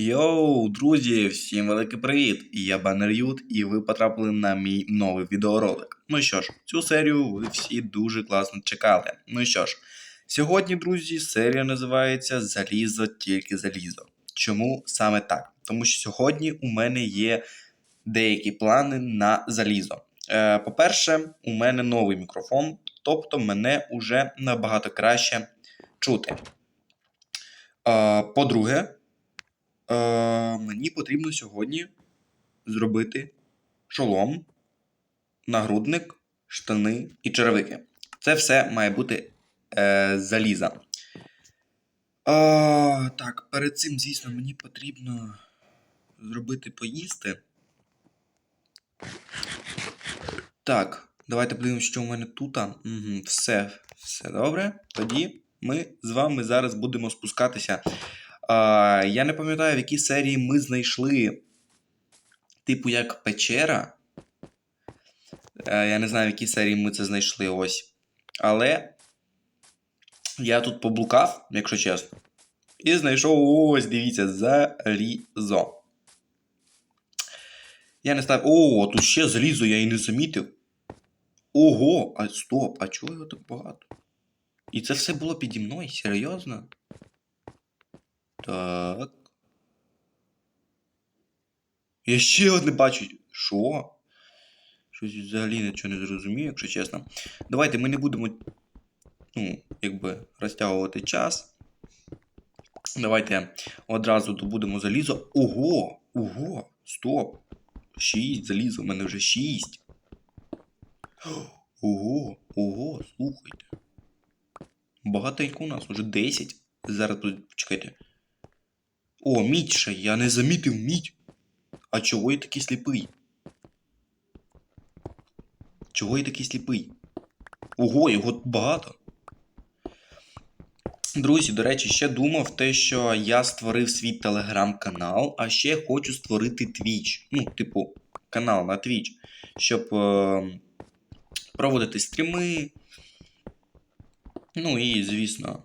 Йоу, друзі, всім великий привіт! Я Баннер Ют, і ви потрапили на мій новий відеоролик. Ну що ж, цю серію ви всі дуже класно чекали. Ну що ж, сьогодні, друзі, серія називається Залізо тільки залізо. Чому саме так? Тому що сьогодні у мене є деякі плани на залізо. Е, по-перше, у мене новий мікрофон, тобто мене уже набагато краще чути. Е, по-друге, Е, мені потрібно сьогодні зробити шолом, нагрудник, штани і черевики. Це все має бути е, заліза. Е, так, перед цим, звісно, мені потрібно зробити поїсти. Так, давайте подивимося, що у мене тут. Угу, все, все добре. Тоді ми з вами зараз будемо спускатися. Я не пам'ятаю, в якій серії ми знайшли, типу, як печера. А, я не знаю, в якій серії ми це знайшли ось. Але я тут поблукав, якщо чесно. І знайшов ось, дивіться, залізо. Я не став. О, тут ще залізо, я і не замітив. Ого, а стоп, а чого його так багато? І це все було піді мною, серйозно? Так. Я ще одне бачу. Що? Щось взагалі нічого не зрозумію, якщо чесно. Давайте ми не будемо, ну, якби, розтягувати час. Давайте одразу добудемо залізо. Ого! Ого! Стоп! Шість залізо, у мене вже шість. Ого, ого, слухайте. Багатенько у нас, уже 10. Зараз почекайте. О, мідь ще, я не замітив мідь. А чого я такий сліпий? Чого я такий сліпий? Ого, його багато. Друзі, до речі, ще думав те, що я створив свій телеграм-канал, а ще хочу створити Twitch. Ну, типу, канал на Twitch, щоб е проводити стріми. Ну і, звісно,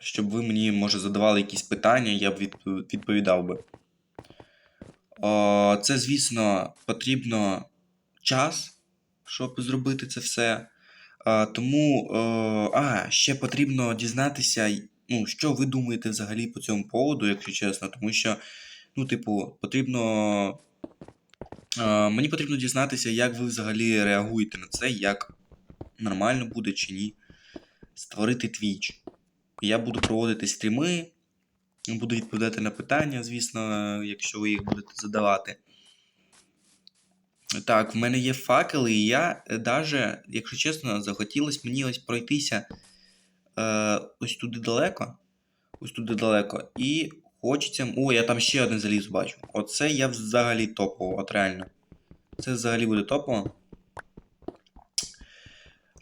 щоб ви мені, може, задавали якісь питання, я б відповідав би. Це, звісно, потрібно час, щоб зробити це все. Тому, а, ще потрібно дізнатися, ну, що ви думаєте взагалі по цьому поводу, якщо чесно, тому що, ну, типу, потрібно. Мені потрібно дізнатися, як ви взагалі реагуєте на це, як нормально буде чи ні. Створити Twitch. Я буду проводити стріми, буду відповідати на питання, звісно, якщо ви їх будете задавати. Так, в мене є факели, і я даже, якщо чесно, захотілося мені ось пройтися е, ось туди далеко. Ось туди далеко. І хочеться. О, я там ще один заліз бачу. Оце я взагалі топово, от реально. Це взагалі буде топово.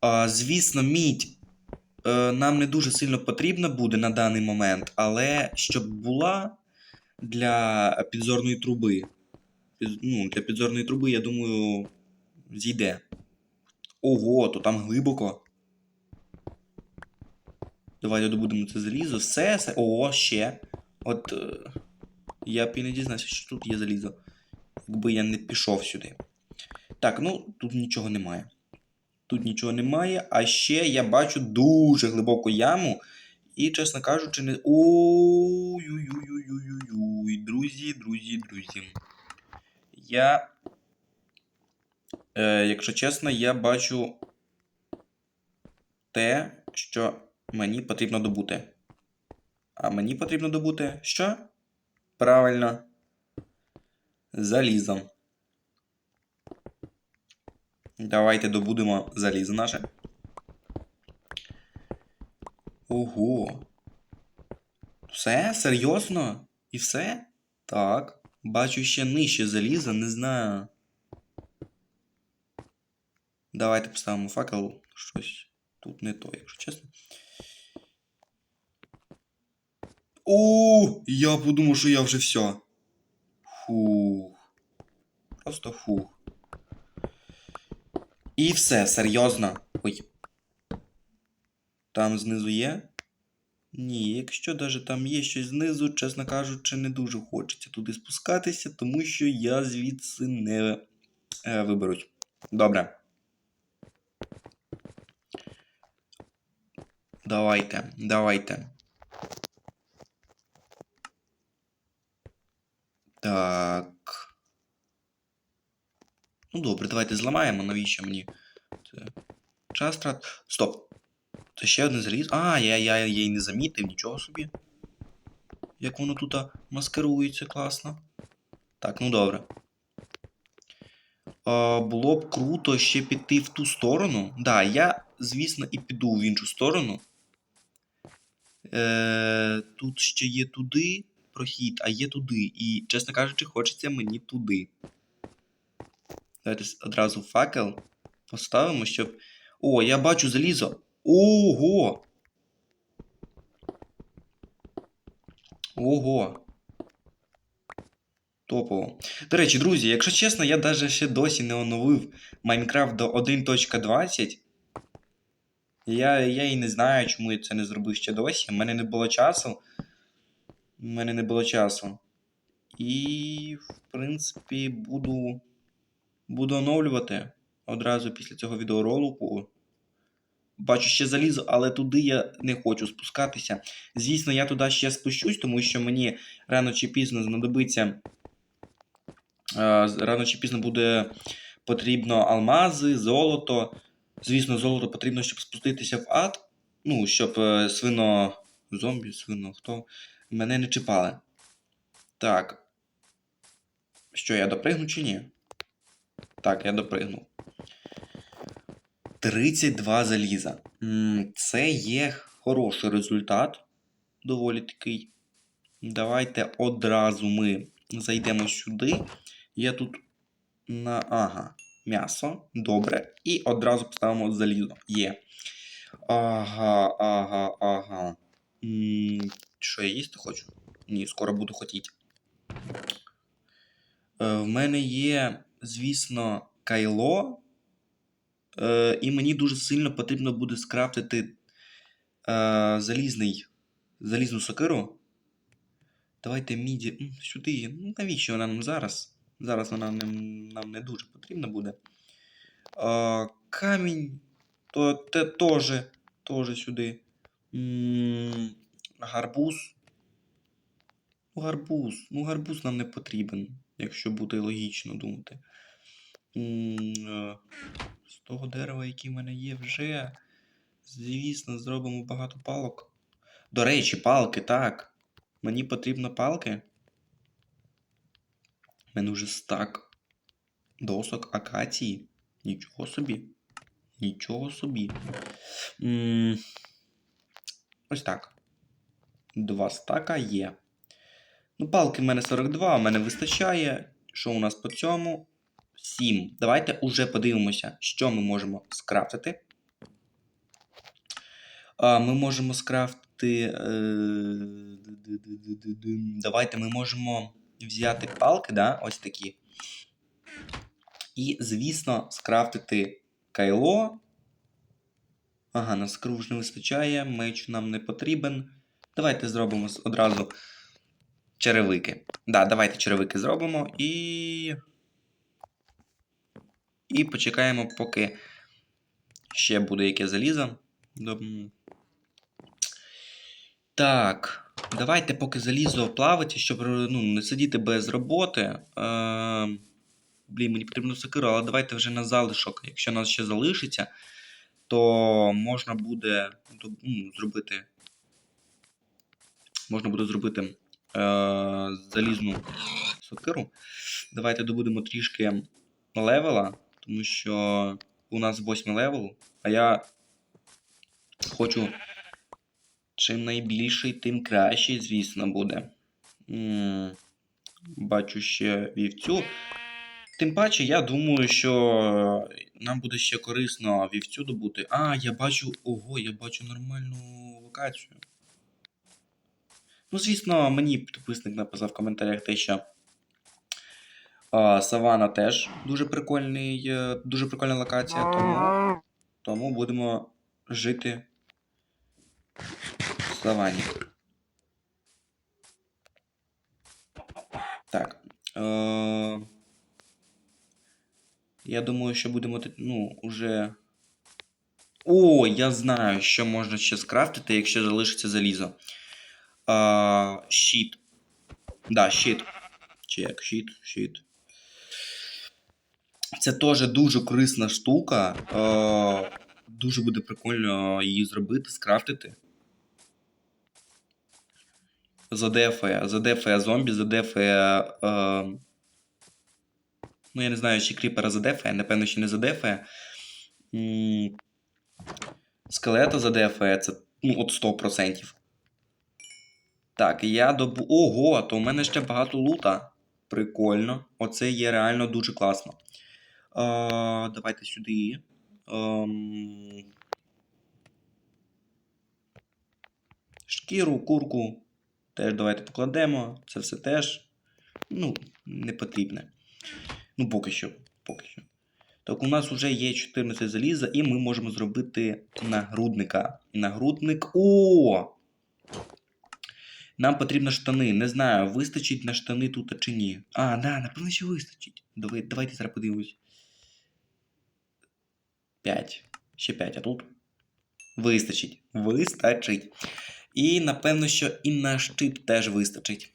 А, Звісно, мідь е, нам не дуже сильно потрібна буде на даний момент, але щоб була для підзорної труби. Ну, Для підзорної труби, я думаю, зійде. Ого, то там глибоко. Давайте добудемо це залізо. Все, все. Ого, ще. От. Е, я б і не дізнався, що тут є залізо. Якби я не пішов сюди. Так, ну тут нічого немає. Тут нічого немає. А ще я бачу дуже глибоку яму. І, чесно кажучи, не. Ой-ой-ой-ой-ой-ой. Друзі, друзі, друзі. Я. Е, Якщо чесно, я бачу те, що мені потрібно добути. А мені потрібно добути що? Правильно. Залізом. Давайте добудемо залізо наше. Ого. Все? Серйозно? І все? Так. Бачу ще нижче заліза, не знаю. Давайте поставимо факел. Щось тут не то, якщо чесно. О, я подумав, що я вже все. Фух. Просто фух. І все, серйозно. Ой. Там знизу є. Ні, якщо навіть там є щось знизу, чесно кажучи, не дуже хочеться туди спускатися, тому що я звідси не е, виберусь. Добре. Давайте, давайте. Так. Ну добре, давайте зламаємо, навіщо мені? Це час трат. Стоп. Це ще одне заліз. А, я, я, я її не замітив, нічого собі. Як воно тут маскирується класно. Так, ну добре. А, було б круто ще піти в ту сторону. Да, я, звісно, і піду в іншу сторону. Е, тут ще є туди прохід, а є туди. І, чесно кажучи, хочеться мені туди. Давайте одразу факел поставимо, щоб. О, я бачу залізо. Ого! Ого. Топово. До речі, друзі, якщо чесно, я навіть ще досі не оновив Minecraft до 1.20. Я, я і не знаю, чому я це не зробив ще досі. У мене не було часу. У мене не було часу. І, в принципі, буду. Буду оновлювати одразу після цього відеоролику. Бачу ще залізо, але туди я не хочу спускатися. Звісно, я туди ще спущусь, тому що мені рано чи пізно знадобиться. е, Рано чи пізно буде потрібно алмази, золото. Звісно, золото потрібно, щоб спуститися в ад. Ну, щоб е, свино. Зомбі, свино, хто мене не чіпали. Так. Що, я допригну чи ні? Так, я допригнув. 32 заліза. Це є хороший результат. Доволі такий. Давайте одразу ми зайдемо сюди. Я тут на. Ага, м'ясо. Добре. І одразу поставимо залізо. Є. Ага, ага, ага. Що я їсти хочу? Ні, скоро буду хотіти. Е, В мене є, звісно, кайло. Е, і мені дуже сильно потрібно буде скрафтити е, залізний, залізну сокиру. Давайте міді. м, Сюди. Ну, навіщо вона нам зараз? Зараз вона нам, нам не дуже потрібна буде. Е, камінь. То те теж. Теж сюди. М, Гарбуз. Ну, гарбуз. Ну, гарбуз нам не потрібен, якщо бути логічно думати. Е, З того дерева, яке в мене є вже. Звісно, зробимо багато палок. До речі, палки, так. Мені потрібно палки. У мене вже стак досок акації. Нічого собі. Нічого собі. М, Ось так. Два стака є. Ну, палки в мене 42, в мене вистачає. Що у нас по цьому? 7. Давайте уже подивимося, що ми можемо скрафтити. Ми можемо скрафтити. Е... Давайте ми можемо взяти палки, да? ось такі. І, звісно, скрафтити кайло. Ага, на скру ж не вистачає, меч нам не потрібен. Давайте зробимо одразу черевики. Да, давайте черевики зробимо і. І почекаємо, поки ще буде яке залізо. Так. Давайте поки залізо плавиться, щоб ну, не сидіти без роботи. Е, блін, мені потрібно сокиру, але давайте вже на залишок. Якщо нас ще залишиться, то можна буде ну, зробити. Можна буде зробити залізну сокиру. Давайте добудемо трішки левела, тому що у нас 8 левел, а я хочу чим найбільший, тим кращий, звісно, буде. Бачу ще вівцю. Тим паче, я думаю, що нам буде ще корисно вівцю добути. А, я бачу. Ого, я бачу нормальну локацію. Ну, звісно, мені підписник написав в коментарях те, що а, Савана теж дуже прикольний, е, дуже прикольна локація, тому, тому будемо жити савані. Так. Е- я думаю, що будемо ну, уже. О, я знаю, що можна ще скрафтити, якщо залишиться залізо. Щит. Да, щит. Чи як щит, щит. Це теж дуже корисна штука. Е, дуже буде прикольно її зробити, скрафтити. Задефає, задефає зомбі, задефає. Е, ну, я не знаю, чи кріпера задефає, напевно, ще не задефає. Скелета задефає, це ну, от 100%. Так, я добу. Ого, то у мене ще багато лута. Прикольно. Оце є реально дуже класно. А, давайте сюди. Ем... Шкіру, курку. Теж давайте покладемо. Це все теж. Ну, не потрібне. Ну, поки що. Поки що. Так, у нас вже є 14 заліза, і ми можемо зробити нагрудника. Нагрудник. О! Нам потрібно штани. Не знаю, вистачить на штани тут чи ні. А, да, напевно, що вистачить. Давай, давайте зараз подивимось. 5. Ще 5, а тут. Вистачить. Вистачить. І напевно, що і на щит теж вистачить.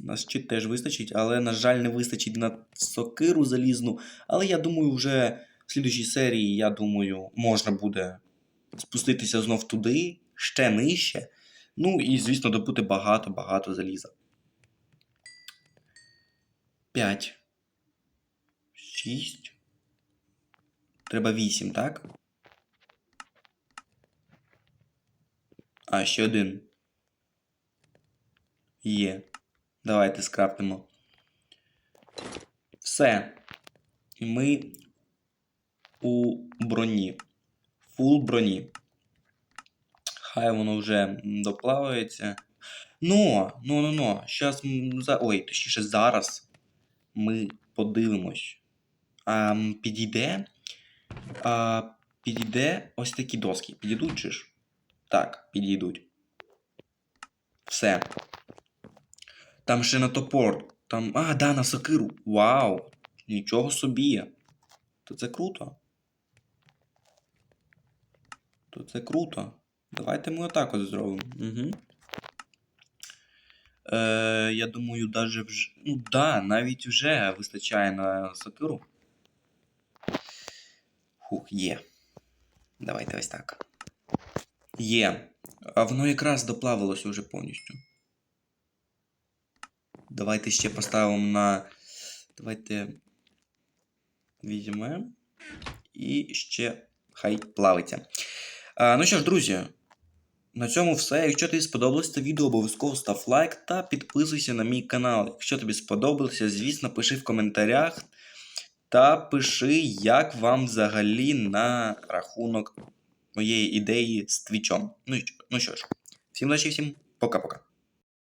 На щит теж вистачить, але, на жаль, не вистачить на сокиру залізну. Але я думаю, вже в слідчій серії, я думаю, можна буде спуститися знов туди, ще нижче. Ну і, звісно, добути багато-багато заліза. 5. 6. Треба 8, так? А, ще один. Є. Давайте скрафтимо. Все. І ми у броні. Фул броні. Хай воно вже доплавається. Ну, ну, ну, ну. Щас, м, за... Ой, точніше, зараз ми подивимось. А, підійде. А, підійде ось такі доски. Підійдуть чи ж? Так, підійдуть. Все. Там ще на топор. Там. А, да, на сокиру. Вау! Нічого собі. То це круто. То це круто. Давайте ми отак от зробимо. Угу. Е, я думаю, даже вже. Ну да, навіть вже вистачає на сокиру. Хух, є. Давайте ось так. Є. А воно якраз доплавилося вже повністю. Давайте ще поставимо на. Давайте. Візьмемо. І ще хай плавиться. А, ну що ж, друзі, на цьому все. Якщо тобі сподобалось це відео, обов'язково став лайк та підписуйся на мій канал. Якщо тобі сподобалося, звісно, пиши в коментарях та пиши, як вам взагалі на рахунок моєї ідеї з твічом. Ну, ну що ж, всім удачі, всім пока-пока.